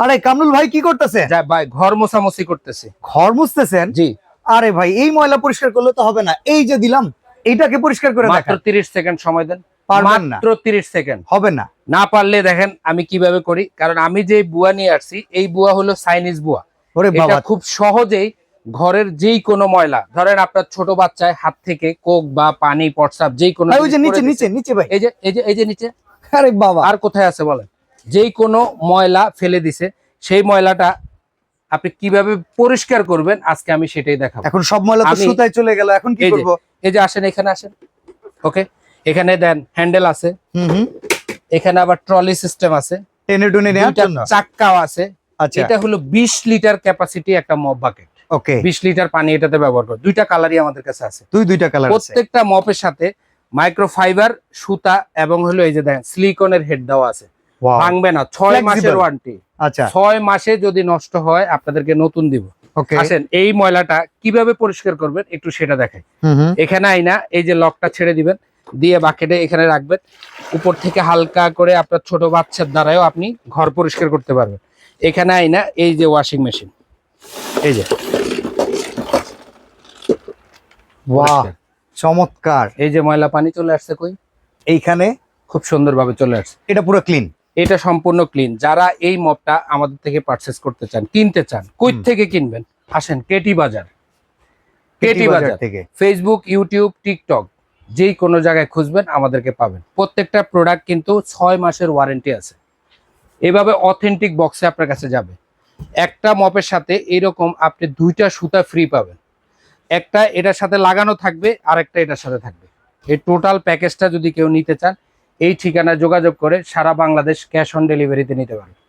আরে কামরুল ভাই কি করতেছেন যা ভাই ঘর মোছামুছি করতেছে। ঘর মুছতেছেন? জি। আরে ভাই এই ময়লা পরিষ্কার করলে তো হবে না। এই যে দিলাম এইটাকে পরিষ্কার করে মাত্র দেখান। তিরিশ সেকেন্ড সময় দেন। না। মাত্র তিরিশ সেকেন্ড। হবে না। না পারলে দেখেন আমি কীভাবে করি কারণ আমি যে বুয়া নিয়ে আসছি এই বুয়া হলো চাইনিজ বুয়া। এটা খুব সহজেই ঘরের যেই কোনো ময়লা ধরেন আপনার ছোট বাচ্চায় হাত থেকে কোক বা পানি পটসাপ যেই কোনো ওই যে নিচে নিচে নিচে ভাই। এই যে এই যে এই যে নিচে। আরে বাবা। আর কোথায় আছে বলেন? যেই কোনো ময়লা ফেলে দিছে সেই ময়লাটা আপনি কীভাবে পরিষ্কার করবেন আজকে আমি সেটাই দেখাবো। এখন সব ময়লা তো সুতায় চলে গেল এখন কি করব? এই যে আসেন এখানে আসেন ওকে এখানে দেন হ্যান্ডেল আছে। হুম হুম। এখানে আবার ট্রলি সিস্টেম আছে। টেনে টুনে নেওয়ার জন্য? চাক্কাও আছে। আচ্ছা। এটা হলো 20 লিটার ক্যাপাসিটি একটা মপ বাকেট ওকে 20 লিটার পানি এটাতে ব্যবহার করে। দুইটা কালারই আমাদের কাছে আছে। দুই দুইটা কালার আছে। প্রত্যেকটা মপের সাথে মাইক্রোফাইবার সুতা এবং হলো এই যে দেখেন সিলিকনের হেড দেওয়া আছে। ভাঙবে না। ছয় মাসের ওয়ারেন্টি আচ্ছা। ছয় মাসে যদি নষ্ট হয় আপনাদেরকে নতুন দিব। আসেন এই ময়লাটা কীভাবে পরিষ্কার করবেন? একটু সেটা দেখাই। এখানে আইনা এই যে লকটা ছেড়ে দিবেন দিয়ে বাকেটে এখানে রাখবেন। উপর থেকে হালকা করে আপনার ছোট বাচ্চার দ্বারাও আপনি ঘর পরিষ্কার করতে পারবেন। এখানে আইনা এই যে ওয়াশিং মেশিন এই যে। বাহ চমৎকার। এই যে ময়লা পানি চলে আসছে কই? এইখানে? খুব সুন্দরভাবে চলে আসছে। এটা পুরো ক্লিন এটা সম্পূর্ণ ক্লিন যারা এই মপটা আমাদের থেকে পারচেস করতে চান কিনতে চান কই থেকে কিনবেন? আসেন কেটি বাজার। কেটি বাজার থেকে। ফেসবুক ইউটিউব টিকটক যেই কোনো জায়গায় খুঁজবেন আমাদেরকে পাবেন। প্রত্যেকটা প্রোডাক্ট কিন্তু ছয় মাসের ওয়ারেন্টি আছে। এভাবে অথেন্টিক বক্সে আপনার কাছে যাবে। একটা মপের সাথে এরকম আপনি দুইটা সুতা ফ্রি পাবেন। একটা এটার সাথে লাগানো থাকবে আর একটা এটার সাথে থাকবে। এই টোটাল প্যাকেজটা যদি কেউ নিতে চান এই ঠিকানায় যোগাযোগ করে সারা বাংলাদেশ ক্যাশ অন ডেলিভারিতে নিতে পারেন